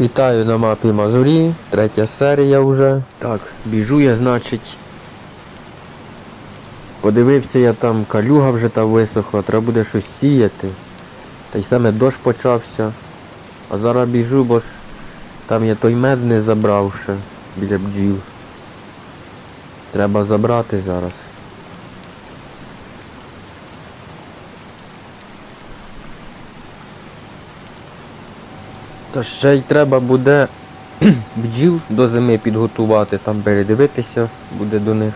Вітаю на мапі Мазурі, третя серія вже. Так, біжу я, значить. Подивився я там, калюга вже та висохла, треба буде щось сіяти. Та й саме дощ почався. А зараз біжу, бо ж там я той мед не забрав ще біля бджіл. Треба забрати зараз. Та ще й треба буде бджіл до зими підготувати, там передивитися буде до них.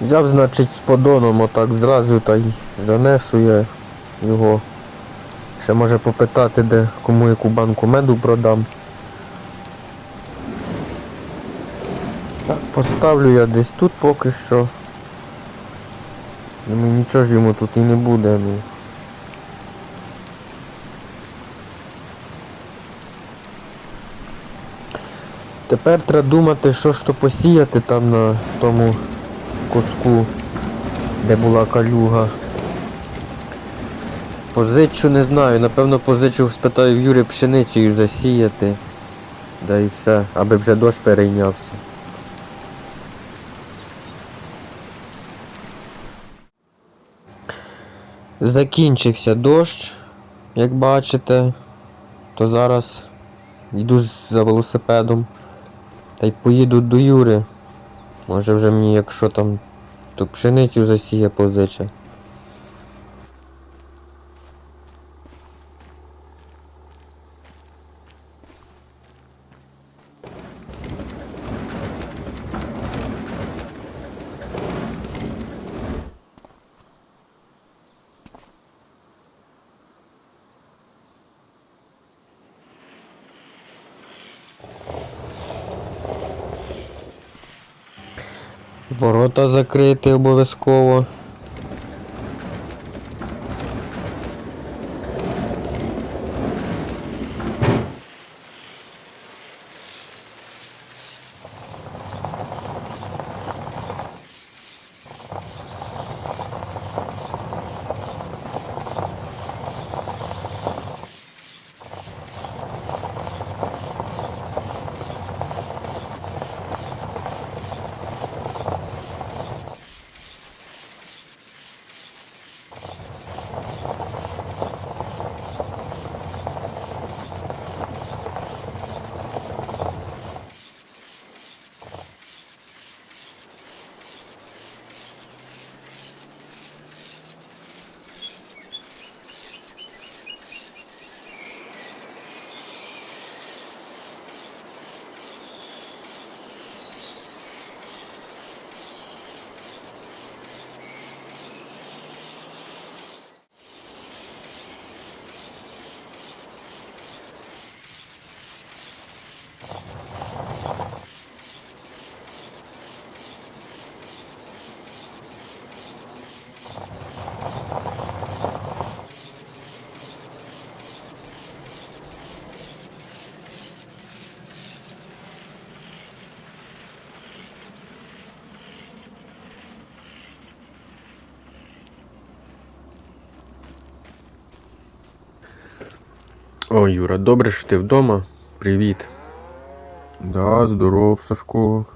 Взяв, значить, з подоном отак зразу та й занесу я його. Ще може попитати, де кому яку банку меду продам. Так, поставлю я десь тут поки що. Ну нічого ж йому тут і не буде, ну. Тепер треба думати, що ж то посіяти там на тому куску, де була калюга. Позичу не знаю, напевно позичу, спитаю в Юри пшеницею засіяти. Да і все, аби вже дощ перейнявся. Закінчився дощ, як бачите, то зараз йду за велосипедом та й поїду до Юри. Може вже мені, якщо там то пшеницю засіє позиче. Ворота закрити обов'язково. О, Юра, добре, що ти вдома. Привіт. Да, здоров, Сашко.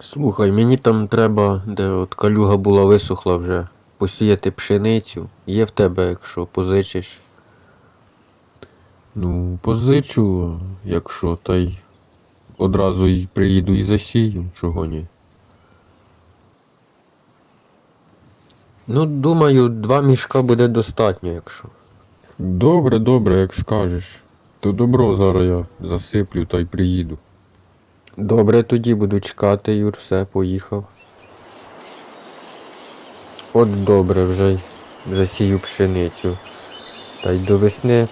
Слухай, мені там треба, де от калюга була висохла вже, посіяти пшеницю. Є в тебе, якщо позичиш. Ну, позичу, якщо, та й одразу й приїду і засію, чого ні. Ну, думаю, два мішка буде достатньо, якщо. Добре, добре, як скажеш. То добро зараз я засиплю та й приїду. Добре, тоді буду чекати, Юр, все, поїхав. От добре, вже й засію пшеницю. Та й до весни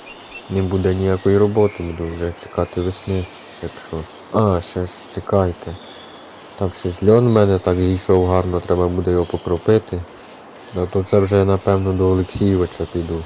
не буде ніякої роботи, буду вже чекати весни, якщо. А, ще ж чекайте. Там ще ж льон в мене так зійшов гарно, треба буде його покропити. А то це вже напевно до Олексійовича піду.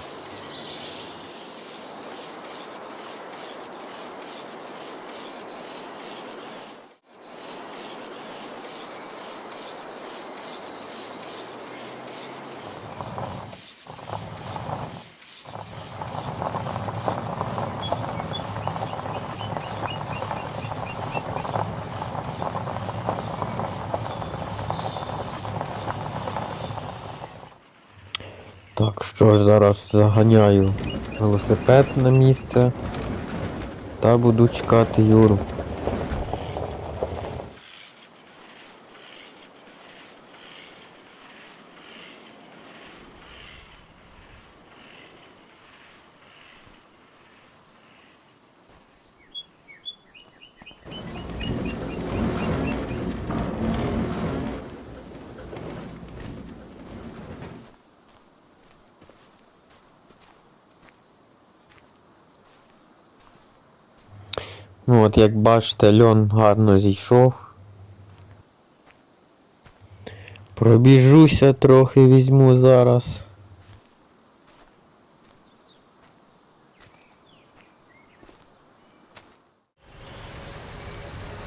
Так, що ж зараз заганяю велосипед на місце та буду чекати Юру. Ну от як бачите, льон гарно зійшов. Пробіжуся трохи візьму зараз.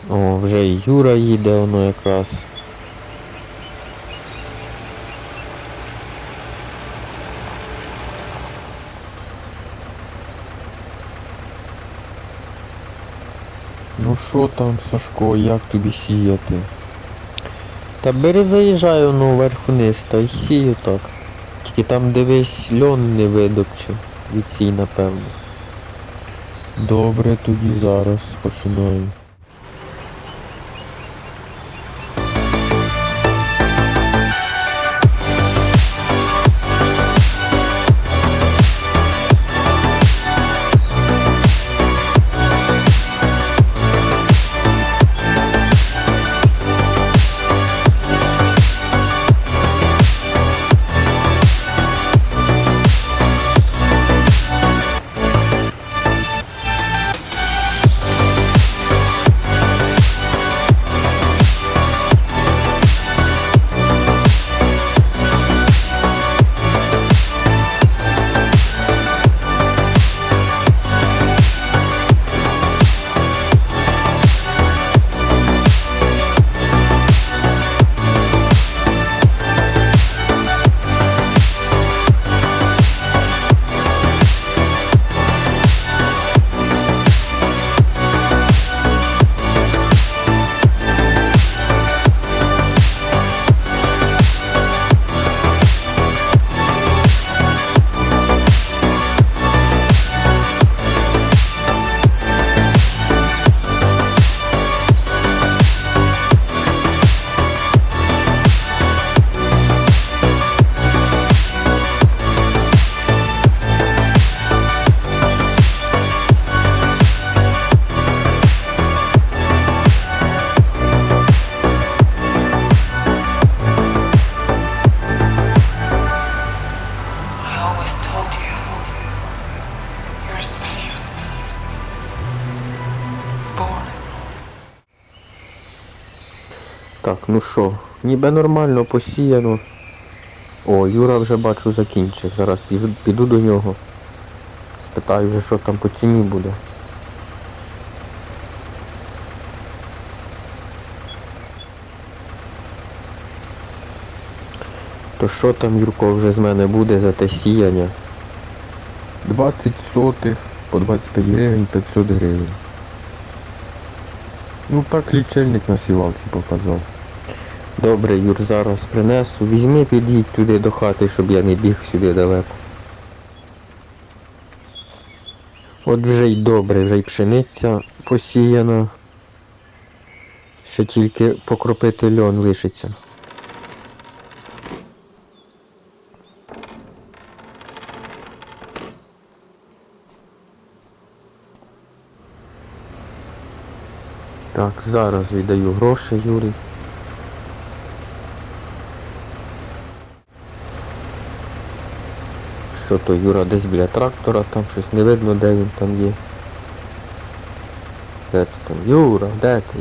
О, вже і Юра їде воно якраз. Ну що там, Сашко, як тобі сіяти? Та бери заїжджаю ну вверх вниз, та й сію так. Тільки там дивись льон не видобче. Від сій, напевно. Добре, тоді зараз починаю. Ну що, ніби нормально посіяно. О, Юра вже бачу закінчив. Зараз піду, піду до нього. Спитаю вже, що там по ціні буде. То що там, Юрко, вже з мене буде за те сіяння? 20 сотих по 25 гривень 500 гривень. Ну так лічильник на сівалці показав. Добре, Юр, зараз принесу. Візьми, під'їдь туди до хати, щоб я не біг сюди далеко. От вже й добре, вже й пшениця посіяна. Ще тільки покропити льон лишиться. Так, зараз віддаю гроші, Юрій. Що то Юра десь біля трактора, там щось не видно, де він там є. Де ти там? Юра, де ти?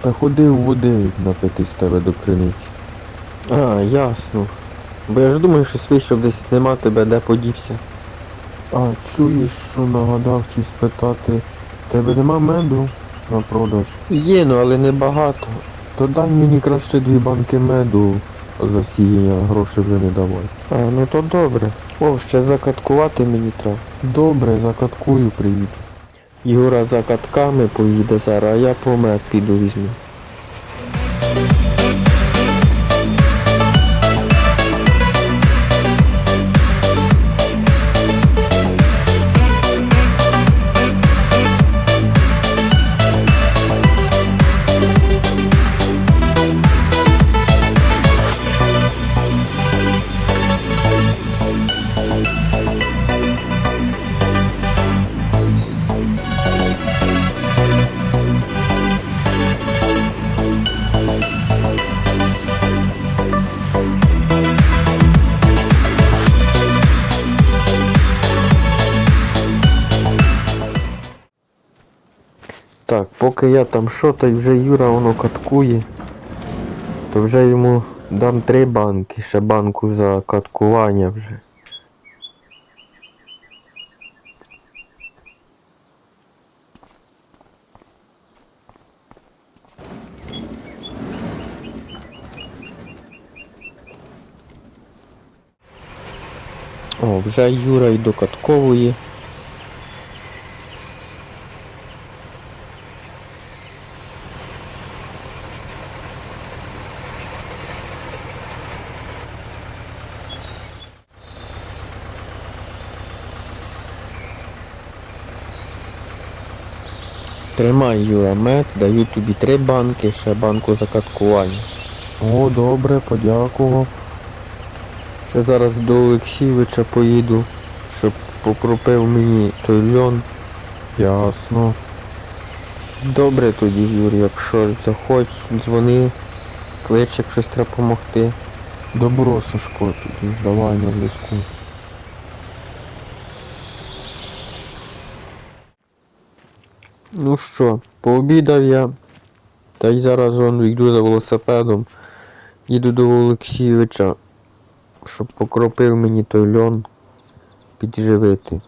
Та ходив води напитись тебе до криниці. А, ясно. Бо я ж думаю, що вийшов десь нема тебе, де подівся. А чуєш, що нагадав чи спитати, тебе нема меду на продаж? Є, ну але не багато. То дай мені краще дві банки меду за сіяння, гроші вже не давай. А, ну то добре. О, ще закаткувати мені треба. Добре, закаткую, приїду. Юра за катками поїде зараз, а я помер піду візьму. Так, поки я там що, то вже Юра воно каткує, то вже йому дам три банки, ще банку за каткування вже. О, вже Юра й докатковує. Тримай, Юра, мед, даю тобі три банки, ще банку за каткування. О, добре, подякував. Ще зараз до Олексійовича поїду, щоб покропив мені той льон. Ясно. Добре тоді, Юрій, якщо заходь, дзвони, клич, як щось треба допомогти. Добро, Сашко, тоді. Давай на зв'язку. Ну що, пообідав я, та й зараз он йду за велосипедом, їду до Олексійовича, щоб покропив мені той льон підживити.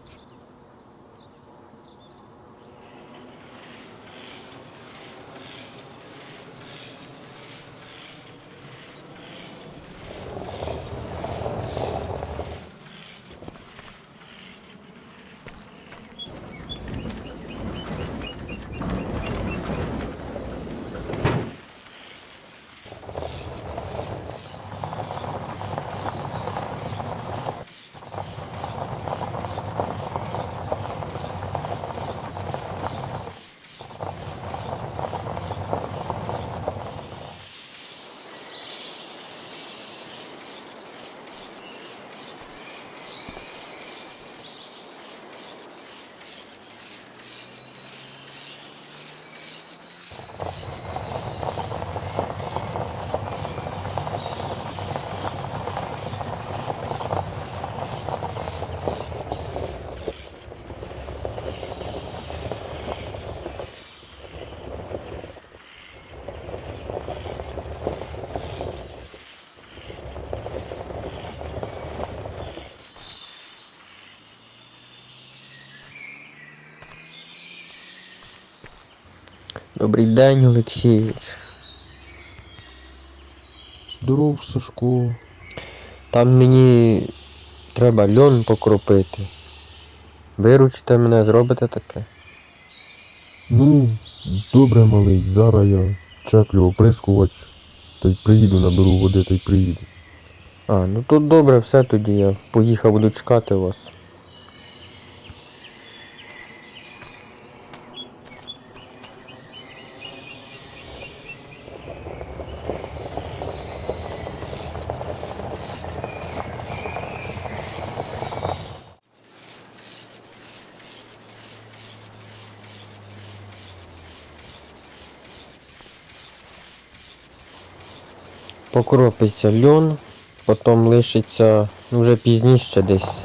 Добрий день, Олексійович. Здоров, Сашко. Там мені треба льон покропити. Виручите мене, зробите таке? Ну, добре, малий, зараз я чеплю оприскувач, та й приїду, наберу води та й приїду. А, ну тут добре, все тоді я поїхав, буду чекати вас. Покропиться льон, потім лишиться, ну вже пізніше десь,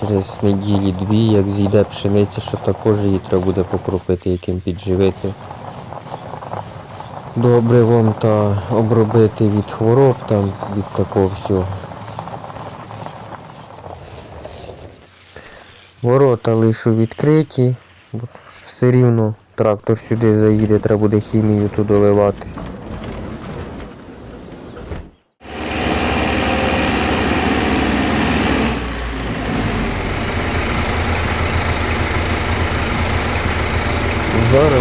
через неділі дві, як зійде пшениця, що також її треба буде покропити, яким підживити. Добре вам та обробити від хвороб там, від такого всього. Ворота лишу відкриті, бо все рівно трактор сюди заїде, треба буде хімію тут доливати.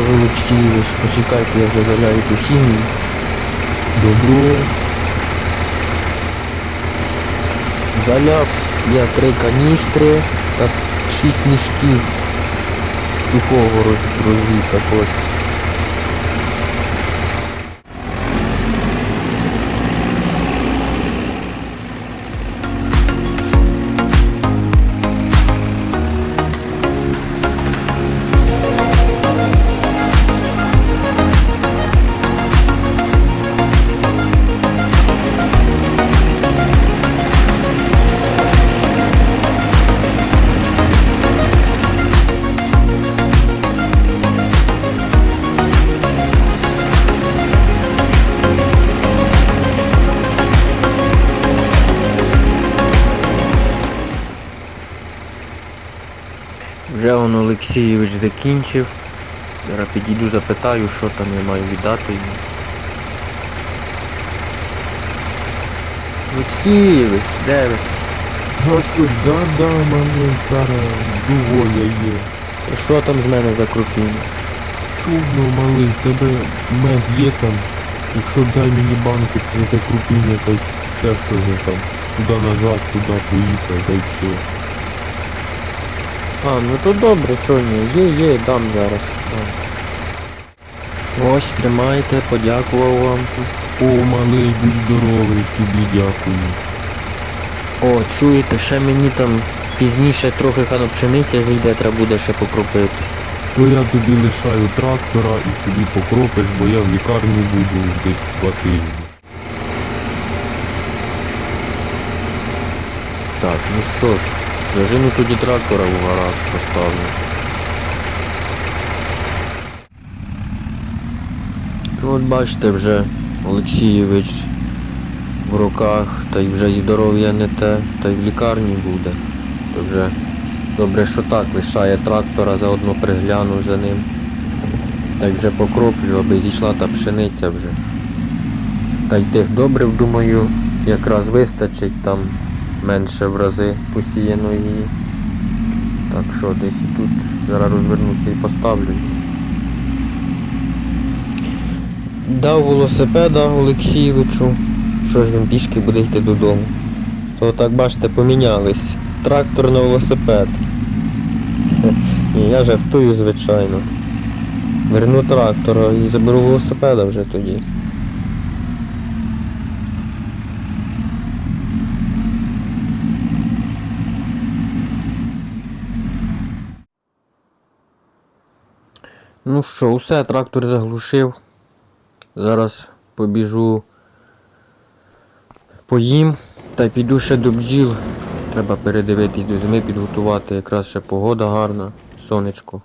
Зараз, Олексійович, почекайте, я вже заляю ту хімію. Добро. Заляв я три каністри та шість мішків сухого роз- розвід також. Вже он Олексійович закінчив. Зараз підійду запитаю, що там я маю віддати йому. Олексійович, де ви? А що, да-да, малий, зараз доволя є. Що там з мене за крупіння? Чудно, малий, тебе мед є там. Якщо дай мені банку, то таке крупіння, й все, що вже там. Туди назад, туди поїхав, та й все. А, ну то добре, чого ні, є, є, дам зараз. Ось, тримайте, подякував вам. О, малий, будь здоровий, тобі дякую. О, чуєте, ще мені там пізніше трохи хано пшениця зійде, треба буде ще покропити. То я тобі лишаю трактора і собі покропиш, бо я в лікарні буду десь два тижні. Так, ну що ж, зажену тоді трактора в гараж поставлю. Ну, От бачите, вже Олексійович в руках, та й вже і здоров'я не те, та й в лікарні буде. То вже добре, що так, лишає трактора, заодно пригляну за ним. Та й вже покроплю, аби зійшла та пшениця вже. Та й тих добрив, думаю, якраз вистачить там менше в рази посіяно її. Так що десь і тут зараз розвернуся і поставлю. Дав велосипеда Олексійовичу, що ж він пішки буде йти додому. То так бачите, помінялись. Трактор на велосипед. Ні, я жартую, звичайно. Верну трактора і заберу велосипеда вже тоді. Ну що, усе, трактор заглушив. Зараз побіжу поїм та піду ще до бджіл. Треба передивитись до зими, підготувати. Якраз ще погода гарна, сонечко.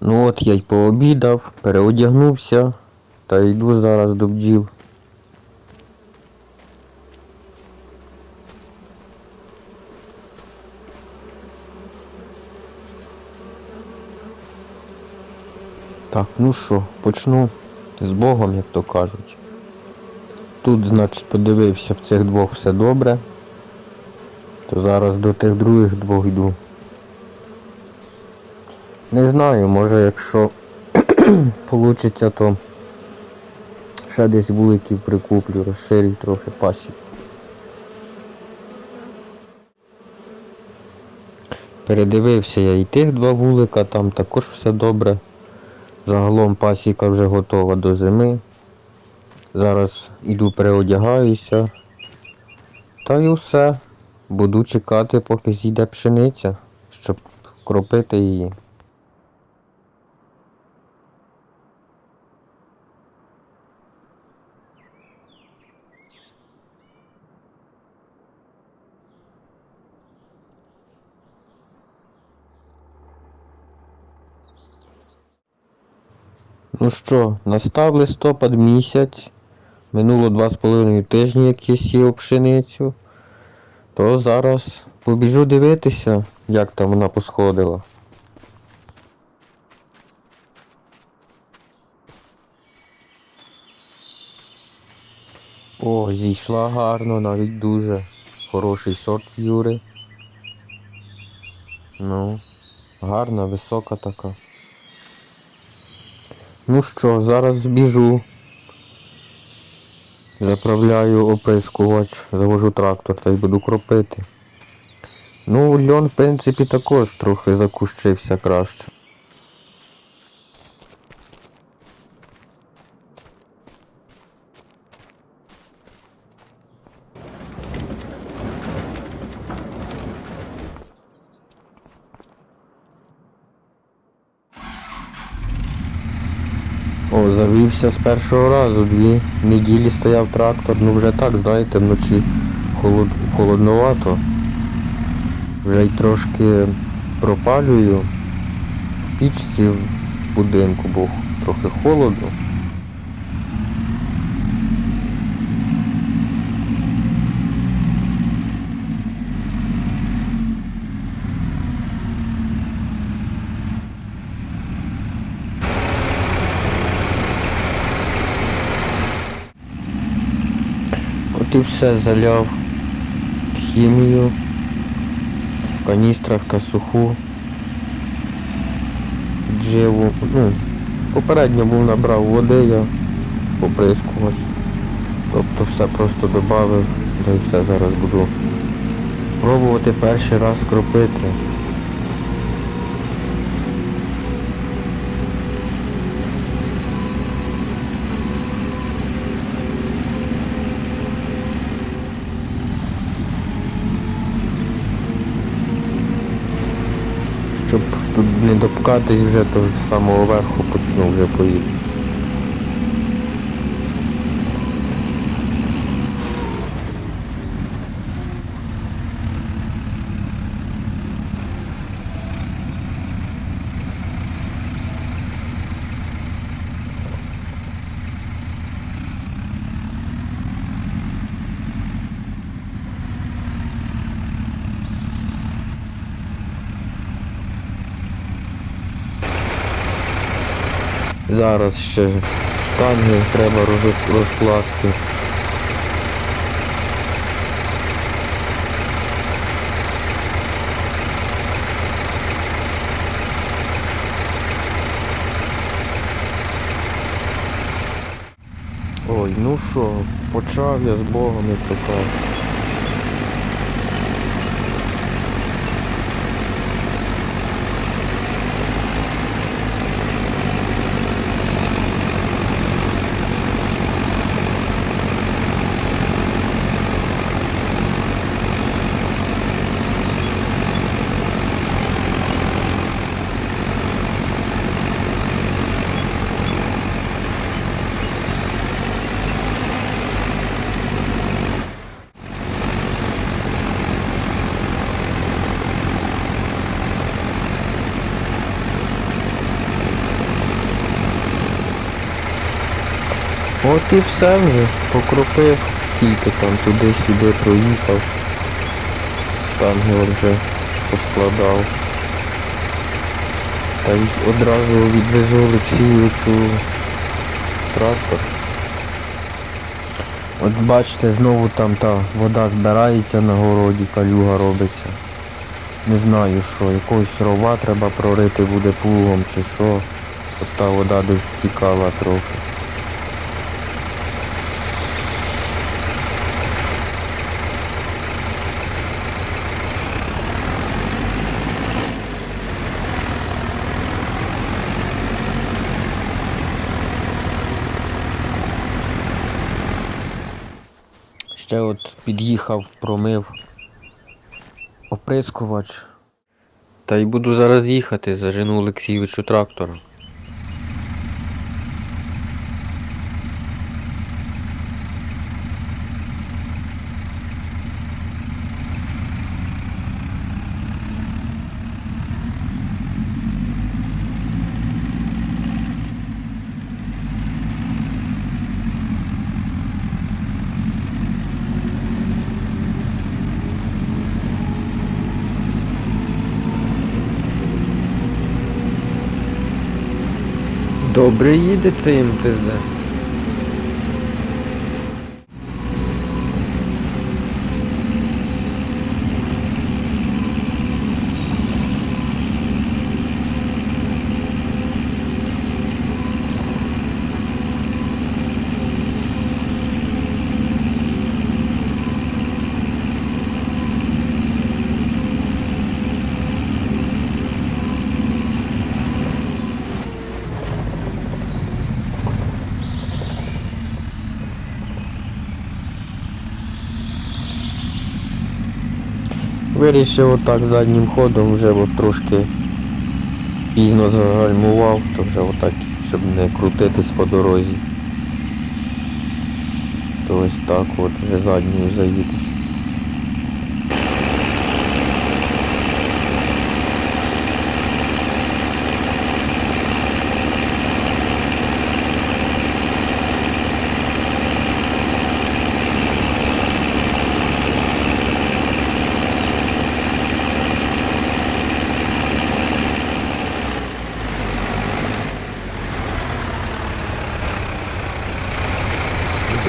Ну от я й пообідав, переодягнувся та йду зараз до бджіл. Так, ну що, почну з Богом, як то кажуть. Тут, значить, подивився в цих двох все добре. То зараз до тих других двох йду. Не знаю, може якщо получиться, то ще десь вуликів прикуплю, розширю трохи пасік. Передивився я і тих два вулика, там також все добре. Загалом пасіка вже готова до зими. Зараз іду переодягаюся. Та й усе. Буду чекати, поки зійде пшениця, щоб кропити її. Ну що, настав листопад місяць. Минуло два з половиною тижні, як я сів пшеницю. То зараз побіжу дивитися, як там вона посходила. О, зійшла гарно, навіть дуже. Хороший сорт Юри. Ну, гарна, висока така. Ну що, зараз біжу. Заправляю оприскувач, завожу трактор та й буду кропити. Ну, льон, в принципі, також трохи закущився краще. О, завівся з першого разу, дві неділі стояв трактор, ну вже так, знаєте, вночі холод... холодновато. Вже й трошки пропалюю в пічці в будинку, бо трохи холодно. І все заляв хімію в каністрах та суху. Дживу. Ну, попередньо був набрав води, я поприскувач. Тобто все просто додав, й все зараз буду пробувати перший раз кропити. Щоб тут не допкатись вже, того ж самого верху почну вже поїти. Зараз ще штанги треба розкласти. Ой, ну що, почав я з Богом, як то От і все вже, покропив, скільки там туди-сюди проїхав. Штанги вже поскладав. Та й одразу відвезу Олексійовичу трактор. От бачите, знову там та вода збирається на городі, калюга робиться. Не знаю що, якогось рова треба прорити буде плугом чи що, щоб та вода десь стікала трохи. Ще от під'їхав, промив оприскувач. Та й буду зараз їхати, зажену Олексійовичу трактора. Добре їде цей МТЗ. Вирішив отак заднім ходом вже от трошки пізно загальмував, то вже отак, щоб не крутитись по дорозі. То ось так от вже задньою заїду.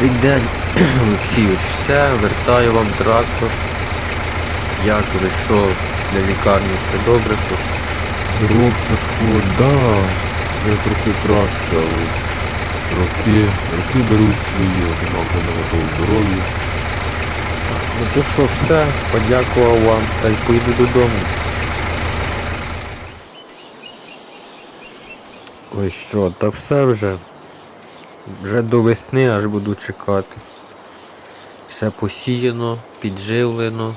Добрий день. Олексій, все, вертаю вам трактор. Як ви що, після лікарні все добре хоч? Рок Сашко, да, я трохи краще, але роки, роки беруть свої, нема вже не готов здоров'я. Ну то що, все, подякував вам та й поїду додому. Ой що, та все вже. Вже до весни аж буду чекати. Все посіяно, підживлено.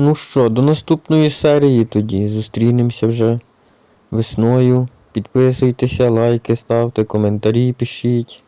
Ну що, до наступної серії тоді. Зустрінемося вже весною. Підписуйтеся, лайки ставте, коментарі пишіть.